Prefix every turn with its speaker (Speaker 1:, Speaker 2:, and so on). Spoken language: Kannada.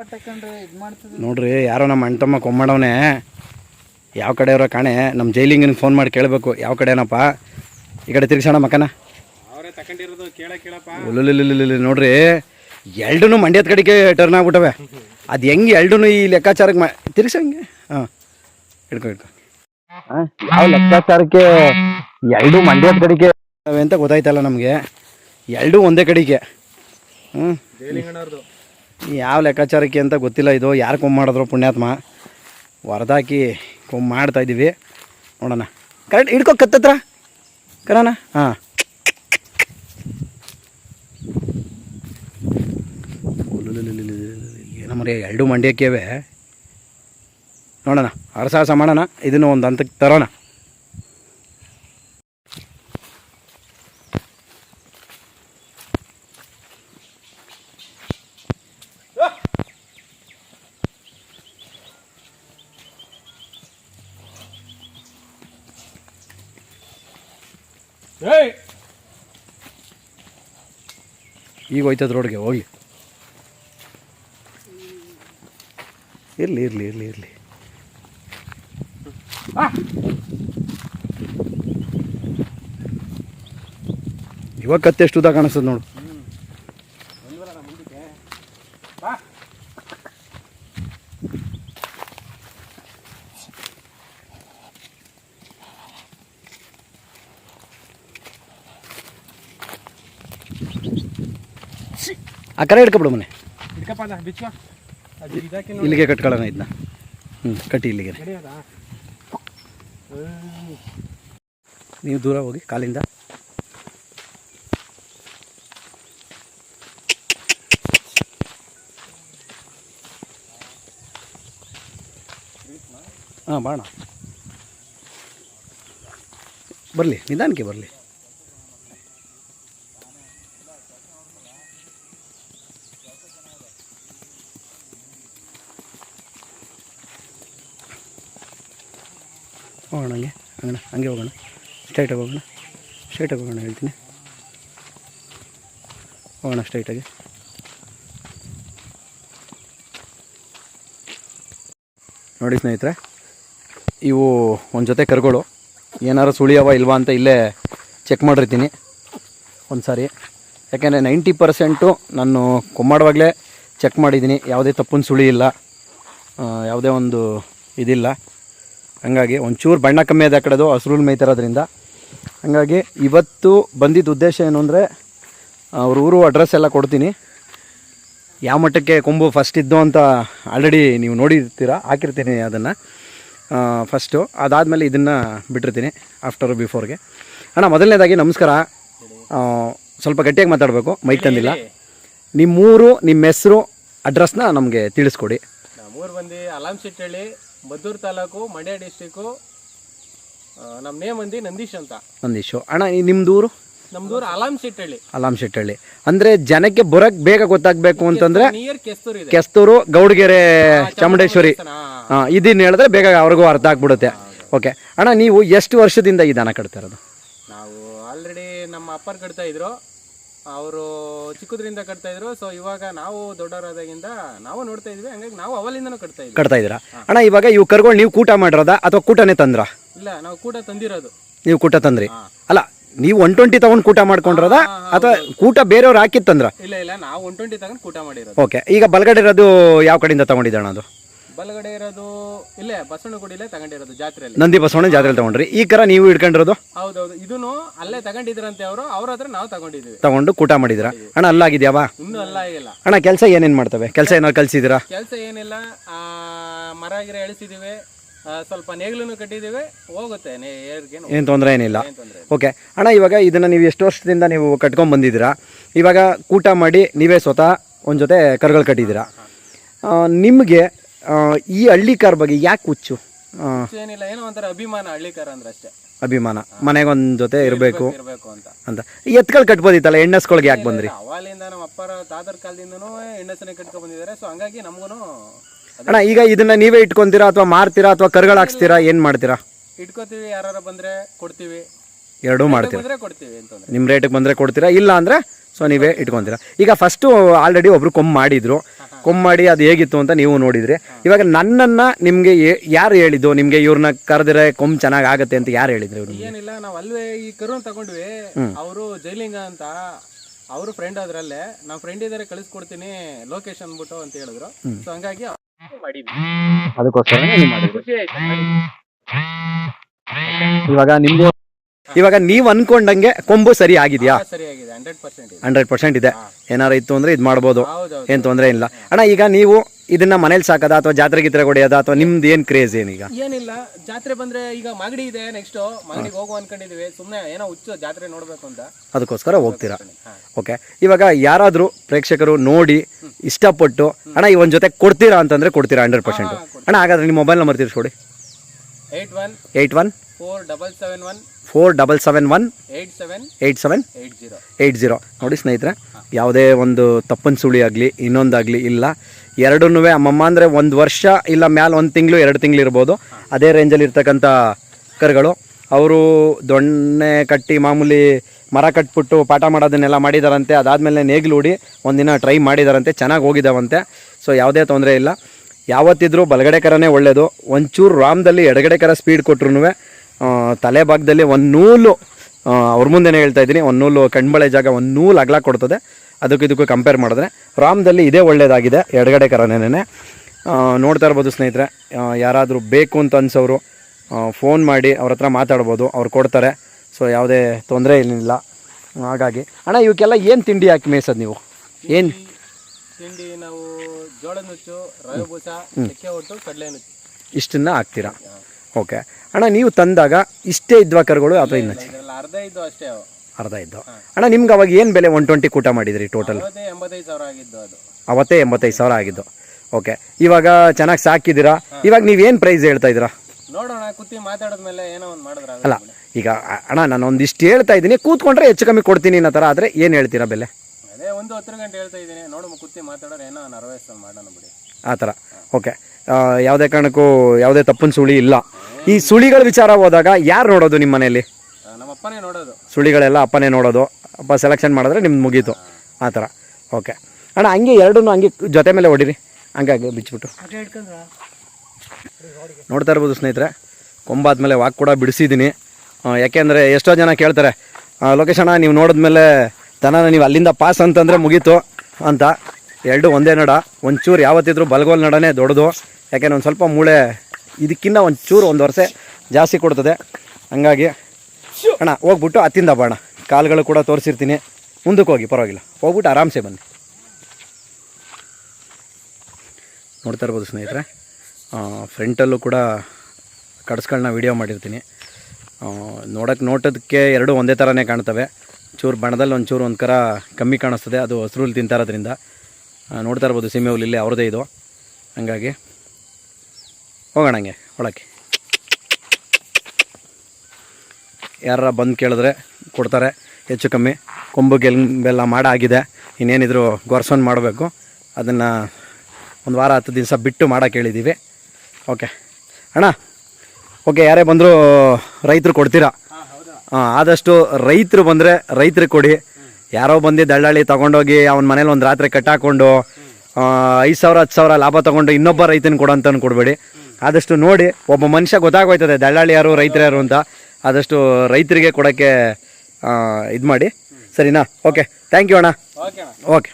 Speaker 1: ಪಟ್ಟಕೊಂಡ್ರೆ ಇದು ಮಾಡ್ತದೆ
Speaker 2: ನೋಡ್ರಿ ಯಾರೋ ನಮ್ಮ ಅಣ್ಣ ತಮ್ಮ ಯಾವ ಯಾವ ಇರೋ ಕಾಣೆ? ನಮ್ಮ ಜೈಲಿಂಗನ ಫೋನ್ ಮಾಡಿ ಕೇಳಬೇಕು. ಯಾವ ಕಡೆನಪ್ಪ? ಈ ಕಡೆ ತಿರ್ಗಿಸೋಣ ಮಕ್ಕನ
Speaker 1: ಅವರೇ ತಕೊಂಡಿರೋದು ಕೇಳ ಕೇಳಪ್ಪ.
Speaker 2: ನೋಡ್ರಿ ಎಲ್ಡೂ ಮಂಡ್ಯದ ಕಡೆಗೆ ಟರ್ನ್ ಆಗ್ಬಿಟ್ಟವೆ ಅದು ಹೆಂಗೆ ಎರಡೂ ಈ ಲೆಕ್ಕಾಚಾರಕ್ಕೆ ಮಾ ತಿರ್ಗಿಸ ಹಂಗೆ ಹಾಂ ಹಿಡ್ಕೊ ಹಿಡ್ಕೊ ಹಾಂ ಯಾವ ಲೆಕ್ಕಾಚಾರಕ್ಕೆ ಎಲ್ಡೂ ಮಂಡ್ಯದ ಕಡೆಗೆ ಅಂತ ಗೊತ್ತಾಯ್ತಲ್ಲ ನಮಗೆ ಎಲ್ಡೂ ಒಂದೇ ಕಡೆಗೆ ಹ್ಞೂ ಯಾವ ಲೆಕ್ಕಾಚಾರಕ್ಕೆ ಅಂತ ಗೊತ್ತಿಲ್ಲ ಇದು. ಯಾರು ಕೊಂಬ್ ಮಾಡಿದ್ರು ಪುಣ್ಯಾತ್ಮ? ವರದಾಕಿ ಮಾಡ್ತಾ ಇದ್ದೀವಿ ನೋಡೋಣ. ಕರೆಕ್ಟ್ ಹಿಡ್ಕೊ ಕತ್ತತ್ರ ಕರೋಣ ಹಾಂ. ಏನೋ ಮರಿ ಎರಡು ಮಂಡ್ಯಕ್ಕೇವೆ ನೋಡೋಣ. ಅರಸಾಹಸ ಮಾಡೋಣ. ಇದನ್ನು ಒಂದು ಹಂತಕ್ಕೆ ತರೋಣ. ಈಗ ಹೋಯ್ತದ ರೋಡ್ಗೆ ಹೋಗಿ. ಇರ್ಲಿ ಇರ್ಲಿ ಇರ್ಲಿ ಇರ್ಲಿ. ಇವಾಗ ಕತ್ತೆ ಎಷ್ಟು ಉದ್ದ ಕಾಣಿಸ್ತದೆ ನೋಡು. ಆ ಕರೆ ಹಿಡ್ಕೊಬಿಡು ಮನೆ. ಇಲ್ಲಿಗೆ ಕಟ್ಕೊಳ್ಳೋಣ ಇದನ್ನ ಹ್ಞೂ ಕಟ್ಟಿ ಇಲ್ಲಿಗೆ. ನೀವು ದೂರ ಹೋಗಿ ಕಾಲಿಂದ. ಹಾಂ ಬಾಣ. ಬರಲಿ ನಿಧಾನಕ್ಕೆ ಬರಲಿ. ಹೋಗೋಣ ಹಂಗೆ, ಹಂಗಣ, ಹಂಗೆ ಹೋಗೋಣ. ಸ್ಟ್ರೈಟಾಗಿ ಹೋಗೋಣ. ಸ್ಟ್ರೈಟಾಗಿ ಹೋಗೋಣ ಹೇಳ್ತೀನಿ. ಹೋಗೋಣ ಸ್ಟ್ರೈಟಾಗಿ ನೋಡಿ ಸ್ನೇಹಿತರೆ, ಇವು ಒಂದು ಜೊತೆ ಕರುಗಳು. ಏನಾರು ಸುಳಿಯವ ಇಲ್ವಾ ಅಂತ ಇಲ್ಲೇ ಚೆಕ್ ಮಾಡಿರ್ತೀನಿ. ಒಂದು ಸಾರಿ ಯಾಕೆಂದರೆ ನೈಂಟಿ ಪರ್ಸೆಂಟು ನಾನು ಕೊಮ್ಮಾಡುವಾಗಲೇ ಚೆಕ್ ಮಾಡಿದ್ದೀನಿ. ಯಾವುದೇ ತಪ್ಪಿನ ಸುಳಿ ಇಲ್ಲ. ಯಾವುದೇ ಒಂದು ಇದಿಲ್ಲ. ಹಂಗಾಗಿ ಒಂಚೂರು ಬಣ್ಣ ಕಮ್ಮಿ ಆದ ಕಡೆದು ಹಸ್ರುಲ್ ಮೇಯ್ತಿರೋದ್ರಿಂದ. ಹಾಗಾಗಿ ಇವತ್ತು ಬಂದಿದ್ದ ಉದ್ದೇಶ ಏನು ಅಂದರೆ ಅವ್ರ ಊರು ಅಡ್ರೆಸ್ ಎಲ್ಲ ಕೊಡ್ತೀನಿ. ಯಾವ ಮಟ್ಟಕ್ಕೆ ಕೊಂಬು ಫಸ್ಟ್ ಇದ್ದು ಅಂತ ಆಲ್ರೆಡಿ ನೀವು ನೋಡಿರ್ತೀರ ಹಾಕಿರ್ತೀನಿ ಅದನ್ನು. ಫಸ್ಟು ಅದಾದಮೇಲೆ ಇದನ್ನು ಬಿಟ್ಟಿರ್ತೀನಿ ಆಫ್ಟರ್ ಬಿಫೋರ್ಗೆ ಅಣ್ಣ ಮೊದಲನೇದಾಗಿ ನಮಸ್ಕಾರ. ಸ್ವಲ್ಪ ಗಟ್ಟಿಯಾಗಿ ಮಾತಾಡಬೇಕು ಮೈಕ್ ತಂದಿಲ್ಲ. ನಿಮ್ಮೂರು ನಿಮ್ಮ ಹೆಸರು ಅಡ್ರೆಸ್ನ ನಮಗೆ ತಿಳಿಸ್ಕೊಡಿ.
Speaker 1: ನಮ್ಮೂರು ಬಂದು ಅಲಾಮ್ ಹೇಳಿ ಮದ್ದೂರು ತಾಲೂಕು ಮಂಡ್ಯ ಡಿಸ್ಟಿಕ್ಕು ನಮ್ಮ ನೇಮ್ ಅಂದಿ ನಂದೀಶ್ ಅಂತ.
Speaker 2: ನಂದೀಶು. ಅಣ್ಣ ಈ ಊರು?
Speaker 1: ನಮ್ದೂರು ಅಲಾಮ್ ಹೇಳಿ
Speaker 2: ಅಲಾಮ್ ಶೆಟ್ಟಳ್ಳಿ ಅಂದ್ರೆ ಜನಕ್ಕೆ ಬರಕ್ ಬೇಗ ಗೊತ್ತಾಗ್ಬೇಕು ಅಂತಂದ್ರೆ
Speaker 1: ನಿಯರ್ ಕೆಸ್ತೂರು ಇದೆ.
Speaker 2: ಕೆಸ್ತೂರು ಗೌಡಗೆರೆ ಚಾಮುಂಡೇಶ್ವರಿ.
Speaker 1: ಹಾಂ
Speaker 2: ಇದನ್ನ ಹೇಳಿದ್ರೆ ಬೇಗ ಅವ್ರಿಗೂ ಅರ್ಥ ಆಗ್ಬಿಡುತ್ತೆ. ಓಕೆ. ಅಣ್ಣ ನೀವು ಎಷ್ಟು ವರ್ಷದಿಂದ ಈ ದನ ಕಟ್ತಾ ಇರೋದು?
Speaker 1: ನಾವು ಆಲ್ರೆಡಿ ನಮ್ಮ ಅಪ್ಪರ್ ಕಟ್ತಾ ಇದ್ರು. ಅವರು ಚಿಕ್ಕದ್ರಿಂದ ಕಟ್ತಾ ಇದ್ರು. ಸೊ ಇವಾಗ ನಾವು ದೊಡ್ಡವರಾದಾಗಿಂದ ನಾವು ನೋಡ್ತಾ ಇದ್ವಿ. ಹಂಗಾಗಿ ನಾವು ಅವಲಿಂದನೂ ಕಟ್ತಾ ಇದ್ವಿ.
Speaker 2: ಕಟ್ತಾ ಇದ್ದೀರಾ? ಅಣ್ಣ ಇವಾಗ ಇವು ಕರ್ಗೋಳ್ ನೀವು ಕೂಟ ಮಾಡಿರೋದಾ ಅಥವಾ ಕೂಟನೇ ತಂದ್ರ?
Speaker 1: ಇಲ್ಲ ನಾವು ಕೂಟ ತಂದಿರೋದು.
Speaker 2: ನೀವು ಕೂಟ ತಂದ್ರಿ. ಅಲ್ಲ ನೀವು ಒನ್ ಟ್ವೆಂಟಿ ತಗೊಂಡು ಕೂಟ ಮಾಡ್ಕೊಂಡಿರೋದಾ? ಅಥವಾ ಕೂಟ ಬೇರೆಯವ್ರು ಹಾಕಿದ್ ತಂದ್ರ?
Speaker 1: ಇಲ್ಲ ಇಲ್ಲ ನಾವು ಒನ್ ಟ್ವೆಂಟಿ ತಗೊಂಡು ಕೂಟ ಮಾಡಿರೋದು.
Speaker 2: ಓಕೆ ಈಗ ಬಲಗಡೆ ಇರೋದು ಯಾವ ಕಡೆಯಿಂದ ತಗೊಂಡಿದ್ದಣ್ಣ ಅದು?
Speaker 1: ಬಲಗಡೆ ಇರೋದು ಇಲ್ಲೇ ಬಸವನಗುಡಿಲೇ ತಗೊಂಡಿರೋದು ಜಾತ್ರೆಯಲ್ಲಿ.
Speaker 2: ನಂದಿ ಬಸವಣ್ಣ ಜಾತ್ರೆ ತಗೊಂಡ್ರಿ. ಈ ಕರ ನೀವು ಇಟ್ಕೊಂಡಿರೋದು?
Speaker 1: ಹೌದೌದು. ಇದನ್ನು ಅಲ್ಲೇ ತಗೊಂಡಿದ್ರಂತೆ ಅವರು. ಅವ್ರ ಹತ್ರ ನಾವು ತಗೊಂಡಿದ್ವಿ
Speaker 2: ತಗೊಂಡು ಕೂಟ ಮಾಡಿದ್ರ ಅಣ್ಣ ಅಲ್ಲಾಗಿದ್ಯಾವಾ
Speaker 1: ಇನ್ನೂ ಅಲ್ಲ ಆಗಿಲ್ಲ.
Speaker 2: ಅಣ್ಣ ಕೆಲಸ ಏನೇನು ಮಾಡ್ತವೆ? ಕೆಲಸ ಏನಾರು ಕಲ್ಸಿದ್ದೀರಾ?
Speaker 1: ಕೆಲಸ ಏನಿಲ್ಲ. ಆ, ಮರ ಗಿರ ಎಳಿಸಿದೀವಿ ಆ, ಸ್ವಲ್ಪ ನೇಗ್ಲನ್ನು ಕಟ್ಟಿದೀವಿ ಹೋಗುತ್ತೆ ನೇ ಏರ್ಗೇನು
Speaker 2: ಏನು ತೊಂದರೆ ಏನಿಲ್ಲ.
Speaker 1: ಏನ್ ತೊಂದ್ರೆ
Speaker 2: ಓಕೆ. ಅಣ್ಣ ಇವಾಗ ಇದನ್ನು ನೀವು ಎಷ್ಟು ವರ್ಷದಿಂದ ನೀವು ಕಟ್ಕೊಂಡು ಬಂದಿದ್ದೀರಾ? ಇವಾಗ ಕೂಟ ಮಾಡಿ ನೀವೇ ಸ್ವತಃ ಒಂದು ಜೊತೆ ಕರುಗಳು ಕಟ್ಟಿದ್ದೀರಾ? ನಿಮಗೆ ಈ ಹಳ್ಳಿ ಕಾರ್ ಬಗ್ಗೆ ಯಾಕೆ ಹುಚ್ಚು?
Speaker 1: ಏನಿಲ್ಲ ಏನೋ ಒಂಥರ ಅಭಿಮಾನ ಹಳ್ಳಿಕಾರ ಅಂದ್ರೆ ಅಷ್ಟೇ.
Speaker 2: ಅಭಿಮಾನ. ಮನೆಗೊಂದು ಜೊತೆ ಇರಬೇಕು
Speaker 1: ಇರ್ಬೇಕು ಅಂತ.
Speaker 2: ಅಂತ. ಎತ್ಗಳು ಕಟ್ಬೋದಿತ್ತಲ್ಲ ಹೆಣ್ಣಸ್ಕೊಳಗೆ ಯಾಕೆ ಬಂದ್ರಿ?
Speaker 1: ಅವಾಗಿಂದ ನಮ್ಮ ಅಪ್ಪರ ತಾತರ ಕಾಲದಿಂದನೂ ಹೆಣ್ಣಸನೆ ಕಟ್ಕೊಂಡ್ ಬಂದಿದ್ದಾರೆ. ಸೊ ಹಂಗಾಗಿ ನಮಗೂ
Speaker 2: ಅಣ್ಣ ಈಗ ಇದನ್ನ ನೀವೇ ಇಟ್ಕೊಂತೀರಾ ಅಥವಾ ಮಾರ್ತೀರಾ ಅಥವಾ ಕರ್ಗಳು ಹಾಕ್ಸ್ತೀರಾ ಏನ್ ಮಾಡ್ತೀರಾ?
Speaker 1: ಇಟ್ಕೋತೀವಿ ಯಾರು ಬಂದ್ರೆ ಕೊಡ್ತೀವಿ.
Speaker 2: ಎರಡೂ ಮಾಡ್ತೀರಾ?
Speaker 1: ಬಂದ್ರೆ ಕೊಡ್ತೀವಿ ಅಂತಂದ್ರೆ
Speaker 2: ನಿಮ್ಮ ರೇಟಿಗೆ ಬಂದರೆ ಕೊಡ್ತೀರಾ? ಇಲ್ಲ ಅಂದ್ರೆ ಸೊ ನೀವೇ ಇಟ್ಕೊತೀರಾ. ಈಗ ಫಸ್ಟು ಆಲ್ರೆಡಿ ಒಬ್ರು ಕೊಮ್ಮ ಮಾಡಿದ್ರು.
Speaker 1: ಹಾ, ಹಾ.
Speaker 2: ಮಾಡಿ ಅದು ಹೇಗಿತ್ತು ಅಂತ ನೀವು ನೋಡಿದ್ರಿ. ಇವಾಗ ನನ್ನನ್ನ ನಿಮ್ಗೆ ಯಾರು ಹೇಳಿದ್ದು? ನಿಮ್ಗೆ ಇವ್ರನ್ನ ಕರೆದ್ರೆ ಕೊಮ್ಮ ಚೆನ್ನಾಗ್ ಆಗತ್ತೆ ಅಂತ ಯಾರು ಹೇಳಿದ್ರು ಇವ್ರು?
Speaker 1: ಏನಿಲ್ಲ ನಾವು ಅಲ್ವೇ ಈ ಕರುನ್ ತಗೊಂಡ್ವಿ. ಅವರು ಜೈಲಿಂಗ ಅಂತ ಅವರು ಫ್ರೆಂಡ್ ಅದ್ರಲ್ಲೇ ನಾವ್ ಫ್ರೆಂಡ್ ಇದ್ದಾರೆ ಕಳಿಸ್ಕೊಡ್ತೀನಿ ಲೊಕೇಶನ್ ಅಂದ್ಬಿಟ್ಟು ಅಂತ ಹೇಳಿದ್ರು. ಸೊ ಹಂಗಾಗಿ ಮಾಡಿದ್ವಿ
Speaker 2: ಅದಕ್ಕೋಸ್ಕರ ಇವಾಗ ನಿಮ್ದು ಇವಾಗ ನೀವ್ ಅನ್ಕೊಂಡಂಗೆ ಕೊಂಬು ಸರಿ ಆಗಿದ್ಯಾ?
Speaker 1: ಸರಿಯಾಗಿದೆ ಹಂಡ್ರೆಡ್ ಪರ್ಸೆಂಟ್ ಇದೆ.
Speaker 2: ಹಂಡ್ರೆಡ್ ಪರ್ಸೆಂಟ್ ಇದೆ. ಏನಾರ ಇತ್ತು ಅಂದ್ರೆ ಇದು ಮಾಡ್ಬೋದು. ಏನ್ ತೊಂದ್ರೆ ಇಲ್ಲ. ಅಣ್ಣ ಈಗ ನೀವು ಇದನ್ನ ಮನೇಲಿ ಸಾಕದ ಅಥವಾ ಜಾತ್ರೆ ಗಿತ್ರೆ ಹೊಡೆಯೋದ ಅಥವಾ ನಿಮ್ದು ಏನ್ ಕ್ರೇಜ್ ಏನೀಗ
Speaker 1: ಏನಿಲ್ಲ. ಜಾತ್ರೆ ಬಂದ್ರೆ ಈಗ ಮಾಗಡಿ ಇದೆ ನೆಕ್ಸ್ಟ್ ಮಾಗಡಿಗೆ ಹೋಗುವ ಅನ್ಕೊಂಡಿದೀವಿ. ಸುಮ್ನೆ ಏನೋ ಹುಚ್ಚು ಜಾತ್ರೆ ನೋಡ್ಬೇಕು ಅಂತ.
Speaker 2: ಅದಕ್ಕೋಸ್ಕರ ಹೋಗ್ತೀರಾ? ಓಕೆ ಇವಾಗ ಯಾರಾದ್ರೂ ಪ್ರೇಕ್ಷಕರು ನೋಡಿ ಇಷ್ಟಪಟ್ಟು ಅಣ್ಣ ಈ ಒಂದ್ ಜೊತೆ ಕೊಡ್ತೀರಾ ಅಂತಂದ್ರೆ ಕೊಡ್ತೀರಾ ಹಂಡ್ರೆಡ್ ಪರ್ಸೆಂಟ್. ಅಣ್ಣ ಹಾಗಾದ್ರೆ ನಿಮ್ಮ ಮೊಬೈಲ್ ನಂಬರ್ ತಿಳಿಸ್ಕೊಡಿ
Speaker 1: eight one
Speaker 2: eight one
Speaker 1: four double seven one
Speaker 2: four double seven one
Speaker 1: eight seven
Speaker 2: eight seven
Speaker 1: eight zero
Speaker 2: eight zero ನೋಡಿ ಸ್ನೇಹಿತರೆ ಯಾವುದೇ ಒಂದು ತಪ್ಪನ್ ಸುಳಿ ಆಗಲಿ ಇನ್ನೊಂದಾಗಲಿ ಇಲ್ಲ. ಎರಡೂ ಅಮ್ಮಮ್ಮ ಅಂದರೆ ಒಂದು ವರ್ಷ ಇಲ್ಲ ಮ್ಯಾಲ ಒಂದು ತಿಂಗಳು ಎರಡು ತಿಂಗಳು ಇರ್ಬೋದು. ಅದೇ ರೇಂಜಲ್ಲಿ ಇರ್ತಕ್ಕಂಥ ಕರುಗಳು. ಅವರು ದೊಣ್ಣೆ ಕಟ್ಟಿ ಮಾಮೂಲಿ ಮರ ಕಟ್ಬಿಟ್ಟು ಪಾಠ ಮಾಡೋದನ್ನೆಲ್ಲ ಮಾಡಿದಾರಂತೆ. ಅದಾದಮೇಲೆ ನೇಗಿಲು ಹೂಡಿ ಒಂದಿನ ಟ್ರೈ ಮಾಡಿದಾರಂತೆ. ಚೆನ್ನಾಗಿ ಹೋಗಿದ್ದಾವಂತೆ ಸೊ ಯಾವುದೇ ತೊಂದರೆ ಇಲ್ಲ. ಯಾವತ್ತಿದ್ರೂ ಬಲಗಡೆ ಕರನೇ ಒಳ್ಳೆಯದು ಒಂಚೂರು ರಾಮ್ದಲ್ಲಿ ಎಡಗಡೆ ಕರ ಸ್ಪೀಡ್ ಕೊಟ್ರು ತಲೆ ಭಾಗದಲ್ಲಿ ಒಂದು ನೂಲು ಅವ್ರ ಮುಂದೆನೇ ಹೇಳ್ತಾ ಇದ್ದೀನಿ, ಒಂದು ನೂಲು ಕಣ್ಬಳೆ ಜಾಗ, ಒಂದು ನೂಲು ಅಗಲ ಕೊಡ್ತದೆ. ಅದಕ್ಕೂ ಇದಕ್ಕೂ ಕಂಪೇರ್ ಮಾಡಿದ್ರೆ, ರಾಮ್ದಲ್ಲಿ ಇದೇ ಒಳ್ಳೆಯದಾಗಿದೆ ಎಡಗಡೆ ಕರನೇನೆ ನೋಡ್ತಾ ಇರ್ಬೋದು ಸ್ನೇಹಿತರೆ ಯಾರಾದರೂ ಬೇಕು ಅಂತ ಅನ್ಸೋರು ಫೋನ್ ಮಾಡಿ ಅವ್ರ ಹತ್ರ ಮಾತಾಡ್ಬೋದು, ಅವ್ರು ಕೊಡ್ತಾರೆ. ಸೊ ಯಾವುದೇ ತೊಂದರೆ ಇಲ್ಲ ಹಾಗಾಗಿ, ಅಣ್ಣ, ಇವಕ್ಕೆಲ್ಲ ಏನು ತಿಂಡಿ ಹಾಕಿ ಮೇಯ್ಸೋದು ನೀವು? ಏನು?
Speaker 1: ತಿಂಡಿ ನಾವು ಜೋಳದ ನುಚ್ಚು ರವೆ ಭೂಸ ಚಕ್ಕೆ ಒಟ್ಟು ಕಡಲೆ ನುಚ್ಚು.
Speaker 2: ಇಷ್ಟನ್ನ ಹಾಕ್ತೀರಾ? ಓಕೆ. ಅಣ್ಣ ನೀವು ತಂದಾಗ ಇಷ್ಟೇ ಇದ್ವಾ ಕರುಗಳು ಅಥವಾ ಇನ್ನು
Speaker 1: ಇದ್ರಲ್ಲಿ ಅರ್ಧ ಇದ್ದು ಅಷ್ಟೇ ಅವು.
Speaker 2: ಅರ್ಧ ಇದ್ದು ಅಣ್ಣ ನಿಮ್ಗೆ ಅವಾಗ ಏನು ಬೆಲೆ ಒನ್ ಟ್ವೆಂಟಿ ಕೂಟ ಮಾಡಿದ್ರಿ ಟೋಟಲ್
Speaker 1: ಅವತ್ತೇ ಎಂಬತ್ತೈದು ಸಾವಿರ ಆಗಿದ್ದು ಅದು.
Speaker 2: ಅವತ್ತೇ ಎಂಬತ್ತೈದು ಸಾವಿರ ಆಗಿದ್ದು. ಓಕೆ. ಇವಾಗ ಚೆನ್ನಾಗಿ ಸಾಕಿದ್ದೀರಾ? ಇವಾಗ ನೀವೇನು ಪ್ರೈಸ್ ಹೇಳ್ತಾ ಇದ್ದೀರಾ?
Speaker 1: ನೋಡೋಣ ಮಾತಾಡಿದ್ಮೇಲೆ ಏನೋ ಒಂದು ಮಾಡಿದ್ರ
Speaker 2: ಅಲ್ಲ ಈಗ ಅಣ್ಣ ನಾನು ಒಂದಿಷ್ಟು ಹೇಳ್ತಾ ಇದ್ದೀನಿ. ಕೂತ್ಕೊಂಡ್ರೆ ಹೆಚ್ಚು ಕಮ್ಮಿ ಕೊಡ್ತೀನಿ ಅನ್ನೋ ಥರ ಆದರೆ ಏನು ಹೇಳ್ತೀರಾ ಬೆಲೆ?
Speaker 1: ಅದೇ ಒಂದು ಹತ್ತು ಗಂಟೆ ಹೇಳ್ತಾ ಇದ್ದೀನಿ. ನೋಡು ಕುತ್ತಿ ಮಾತಾಡೋರು ಏನೋ ನರ್ವಸ್ ಮಾಡೋಣ ಬಿಡಿ.
Speaker 2: ಆ ಥರ. ಓಕೆ. ಯಾವುದೇ ಕಾರಣಕ್ಕೂ ಯಾವುದೇ ತಪ್ಪಿನ ಸುಳಿ ಇಲ್ಲ. ಈ ಸುಳಿಗಳ ವಿಚಾರ ಹೋದಾಗ ಯಾರು ನೋಡೋದು ನಿಮ್ಮ ಮನೆಯಲ್ಲಿ?
Speaker 1: ನಮ್ಮ ಅಪ್ಪನೇ ನೋಡೋದು.
Speaker 2: ಸುಳಿಗಳೆಲ್ಲ ಅಪ್ಪನೇ ನೋಡೋದು. ಅಪ್ಪ ಸೆಲೆಕ್ಷನ್ ಮಾಡಿದ್ರೆ ನಿಮ್ದು ಮುಗೀತು. ಆ ಥರ. ಓಕೆ. ಅಣ್ಣ ಹಂಗೆ ಎರಡೂ ಹಂಗೆ ಜೊತೆ ಮೇಲೆ ಹೊಡಿರಿ. ಹಂಗಾಗಿ ಬಿಚ್ಚಿಬಿಟ್ಟು. ನೋಡ್ತಾ ಇರ್ಬೋದು ಸ್ನೇಹಿತರೆ. ಕೊಂಬಾದ್ಮೇಲೆ ವಾಕ್ ಕೂಡ ಬಿಡಿಸಿದ್ದೀನಿ. ಯಾಕೆಂದರೆ ಎಷ್ಟೋ ಜನ ಕೇಳ್ತಾರೆ ಲೊಕೇಶನ್ ನೀವು ನೋಡಿದ್ಮೇಲೆ ದನನ ನೀವು ಅಲ್ಲಿಂದ ಪಾಸ್ ಅಂತಂದರೆ ಮುಗೀತು ಅಂತ. ಎರಡು ಒಂದೇ ನಡ. ಒಂಚೂರು ಯಾವತ್ತಿದ್ರೂ ಬಲ್ಗೋಲ್ ನಡನೇ ದೊಡ್ಡದು. ಯಾಕೆಂದ್ರೆ ಒಂದು ಸ್ವಲ್ಪ ಮೂಳೆ ಇದಕ್ಕಿಂತ ಒಂಚೂರು ಒಂದು ವರ್ಷ ಜಾಸ್ತಿ ಕೊಡ್ತದೆ. ಹಂಗಾಗಿ ಅಣ್ಣ, ಹೋಗ್ಬಿಟ್ಟು ಅತ್ತಿಂದ ಬಾಣ ಕಾಲುಗಳು ಕೂಡ ತೋರಿಸಿರ್ತೀನಿ. ಮುಂದಕ್ಕೆ ಹೋಗಿ, ಪರವಾಗಿಲ್ಲ. ಹೋಗ್ಬಿಟ್ಟು ಆರಾಮ್ಸೆ ಬನ್ನಿ. ನೋಡ್ತಾ ಇರ್ಬೋದು ಸ್ನೇಹಿತರೆ. ಫ್ರಂಟಲ್ಲೂ ಕೂಡ ಕಡ್ಸ್ಗಳನ್ನ ವಿಡಿಯೋ ಮಾಡಿರ್ತೀನಿ. ನೋಡೋಕ್ಕೆ ನೋಟೋದಕ್ಕೆ ಎರಡೂ ಒಂದೇ ಥರನೇ ಕಾಣ್ತವೆ. ಚೂರು ಬಣ್ಣದಲ್ಲಿ ಒಂಚೂರು ಒಂಥರ ಕಮ್ಮಿ ಕಾಣಿಸ್ತದೆ. ಅದು ಹಸಿರುಲ್ಲಿ ತಿಂತಾ ಇರೋದ್ರಿಂದ. ನೋಡ್ತಾ ಇರ್ಬೋದು, ಸೀಮೆ ಹುಲ್ಲು ಇಲ್ಲೇ ಅವ್ರದ್ದೇ ಇದು. ಹಂಗಾಗಿ ಹೋಗೋಣ ಹಂಗೆ, ಒಳಕ್ಕೆ. ಯಾರ ಬಂದು ಕೇಳಿದ್ರೆ ಕೊಡ್ತಾರೆ, ಹೆಚ್ಚು ಕಮ್ಮಿ. ಕೊಂಬು ಗೆಲ್ಬೆಲ್ಲ ಮಾಡಾಗಿದೆ. ಇನ್ನೇನಿದ್ರು ಗೊರ್ಸೊಂದು ಮಾಡಬೇಕು. ಅದನ್ನು ಒಂದು ವಾರ, ಹತ್ತು ದಿವಸ ಬಿಟ್ಟು ಮಾಡೋಕೆ ಹೇಳಿದ್ದೀವಿ. ಓಕೆ. ಅಣ್ಣ, ಓಕೆ, ಯಾರೇ ಬಂದರೂ ರೈತರು ಕೊಡ್ತೀರಾ? ಆದಷ್ಟು ರೈತರು ಬಂದರೆ ರೈತರು ಕೊಡಿ. ಯಾರೋ ಬಂದು ದಳ್ಳಾಳಿ ತೊಗೊಂಡೋಗಿ ಅವನ ಮನೇಲಿ ಒಂದು ರಾತ್ರಿ ಕಟ್ಟಾಕೊಂಡು ಐದು ಸಾವಿರ ಹತ್ತು ಸಾವಿರ ಲಾಭ ತೊಗೊಂಡು ಇನ್ನೊಬ್ಬ ರೈತನ ಕೊಡು ಅಂತ ಕೊಡಬೇಡಿ ಆದಷ್ಟು ನೋಡಿ ಒಬ್ಬ ಮನುಷ್ಯ ಗೊತ್ತಾಗೋಯ್ತದೆ ದಳ್ಳಾಳಿ ಯಾರು ರೈತರು ಯಾರು ಅಂತ. ಆದಷ್ಟು ರೈತರಿಗೆ ಕೊಡೋಕ್ಕೆ ಇದು ಮಾಡಿ ಸರಿನಾ? ಓಕೆ. ಥ್ಯಾಂಕ್ ಯು ಅಣ್ಣ.
Speaker 1: ಓಕೆ ಅಣ್ಣ.
Speaker 2: ಓಕೆ